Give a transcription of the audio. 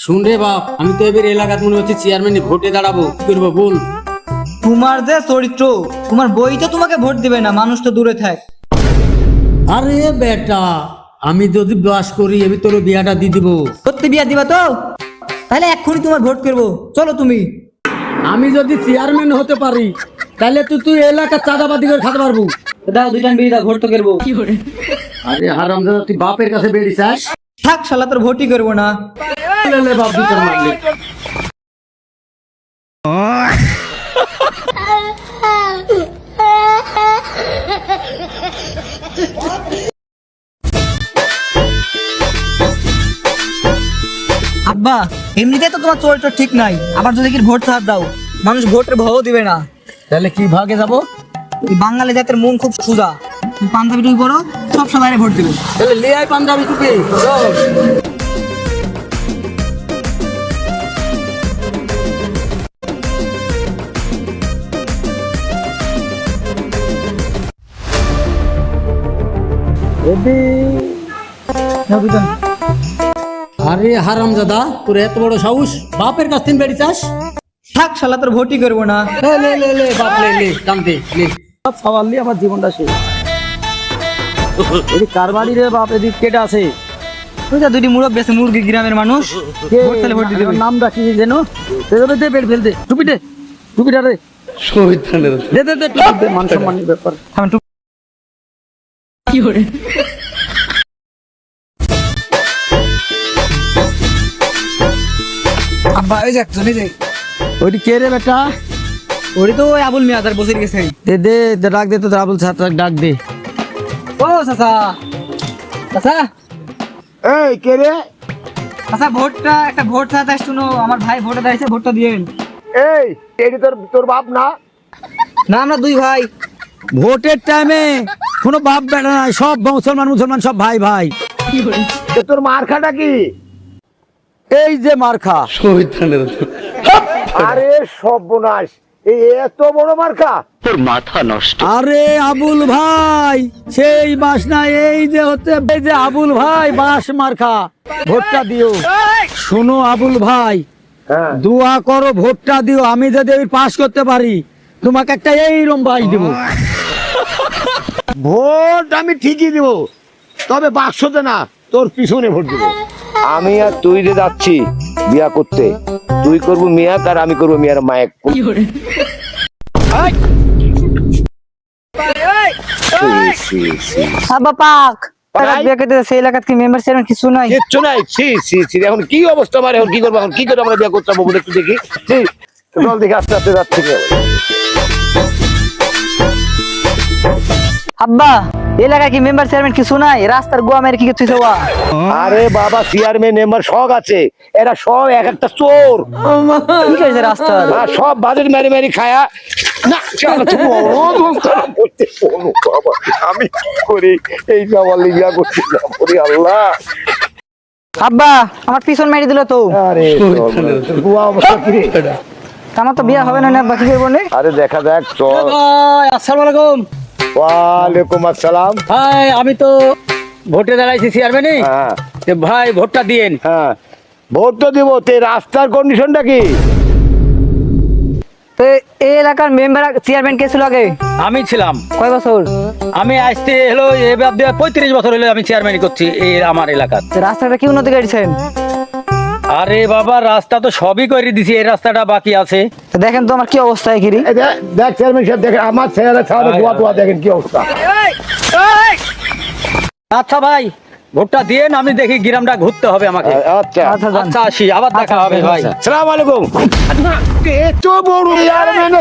শুন রে বাপ আমি তো এবার এলাকাত মনে হচ্ছে চেয়ারম্যানে ভোটে দাঁড়াবো। কি করব বল? তোমার যে চরিত্র তোমার বই তো তোমাকে ভোট দিবে না মানুষ তো দূরে থাক। আরে বেটা আমি যদি বাস করি আমি তোর বিয়াটা দিয়ে দিব। সত্যি বিয়া দিবা তো? তাহলে এক্ষুনি তোমার ভোট করব। চলো তুমি। আমি যদি চেয়ারম্যান হতে পারি তাহলে তুই তুই এলাকার চাঁদাবাদি করে খাতে পারব। দাও দুইটা বিয়ে দাও ভোট তো করব। আরে হারাম দাদা তুই বাপের কাছে বেরিয়েছিস? থাক শালা তোর ভোটই করব না। মারলি। আব্বা এমনিতে তো তোমার চরিত্র ঠিক নাই। আবার যদি কি ভোট ছাড় দাও মানুষ ভোটের ভয়ও দিবে না। তাহলে কি ভাগে যাব? বাঙালি জাতের মন খুব সোজা। পাঞ্জাবি টুপি পরো সব সবাই ভোট দিবে তাহলে লে আয় পাঞ্জাবি টুপি। আরে হারাম দাদা তোর এত বড় সাহস? বাপের কাছ থেকে বেরিয়েছিস থাক শালা তোর ভোটই করব না। লে লে লে বাপ লে লে টানতে লে। সব সাওয়াল আমার জীবনটা শেষ। এদি কারবারি রে বাপ? এদিক কেটে আছে। দুটি মুরগ বেছে মুরগি গ্রামের মানুষ। ভোট তাহলে ভোট দিতে হবে। নাম রাখি যেন? দে দে দে বের ফেল দে। টুপি দে টুপিটা রে দে দে দে টুপি দে মান সম্মানের ব্যাপার। টুপি- আব্বা ওই যাক চলে যাই ওইটি কে রে বেটা? ওরে তো ওই আবুল মিয়া তার বসে গেছে দে দে ডাক দে তো রাবুল ছাত্র ডাক দে। ও চাচা। চাচা? এই কে রে? আচ্ছা ভোটটা একটা ভোট চাতে শুনো আমার ভাই ভোটে দাঁড়িয়েছে ভোটটা দিয়েন। এই এটি তোর তোর বাপ না? না আমরা দুই ভাই। ভোটের টাইমে কোনো বাপ বেটা নাই সব মুসলমান মুসলমান সব ভাই ভাই। এ তোর মার্কাটা কি? এই যে মার্খা আরে সর্বনাশ। এই এত বড় মার্কা আরে আবুল ভাই সেই বাস না এই যে হচ্ছে এই যে আবুল ভাই বাস মার্খা ভোটটা দিও। শোনো আবুল ভাই হ্যাঁ। দোয়া করো ভোটটা দিও আমি যদি এই পাস করতে পারি তোমাকে একটা এইরকম বাস দিব। ভোট আমি ঠিকই দিব তবে বাক্সতে না তোর পিছনে ভোট দিব। আমি আর তুই যে যাচ্ছি বিয়া করতে তুই করব মিয়াক আর আমি করব মিয়ার মায়ের পাক সেই এলাকাত কি মেম্বার চেয়ারম্যান কিছু নাই? কিচ্ছু নাই। ছি ছি ছি এখন কি অবস্থা আমার? এখন কি করব? এখন কি করে আমরা বিয়া করতে পারব? একটু দেখি। ছি, চল আস্তে আস্তে যাচ্ছে। আব্বা এলাকায় কি মেম্বার চেয়ারম্যান কিছু নাই? রাস্তার গোয়া মেরে কি কিছু হওয়া আরে বাবা চেয়ারম্যান মেম্বার সব আছে। এরা সব এক একটা চোর। কি রাস্তার? সব বাজেট মেরে মেরে খায়া না চলো তো বড় বলো বাবা আমি কি করি এই সবার লিগা ওরে আল্লাহ। আব্বা আমার পিছন মেরে দিল তো। আরে বুয়া অবস্থা কি? আমার তো বিয়া হবে না আব্বা কি করব নে? আরে দেখা যাক চল ভাই আসসালামু আলাইকুম। ওয়ালাইকুম আসসালাম। ভাই আমি তো ভোটে দাঁড়াইছি চেয়ারম্যানই হ্যাঁ। ভাই ভোটটা দিয়েন। হ্যাঁ। ভোট তো দিব তে রাস্তার কন্ডিশনটা কি? এই এলাকার মেম্বার চেয়ারম্যান কে ছিল আগে? আমি ছিলাম। কয় বছর? আমি আসতে হলো পঁয়ত্রিশ বছর হলো আমি চেয়ারম্যানই করছি এই আমার এলাকার। রাস্তাটা কি উন্নতি করেছেন? আরে বাবা রাস্তা তো সবই করে দিছি এই রাস্তাটা বাকি আছে। দেখেন তো আমার কি অবস্থা এই দেখ- দেখ চেয়ারম্যান সাহেব দেখেন আমার ছেলে ছাড়া বুয়া বুয়া দেখেন কি অবস্থা। আচ্ছা ভাই ভোটটা দিয়ে আমি দেখি গ্রামটা ঘুরতে হবে আমাকে। আচ্ছা। আচ্ছা আচ্ছা আসি আবার দেখা হবে ভাই। সালাম আলাইকুম। এত বড় ইয়ার চেয়ারম্যান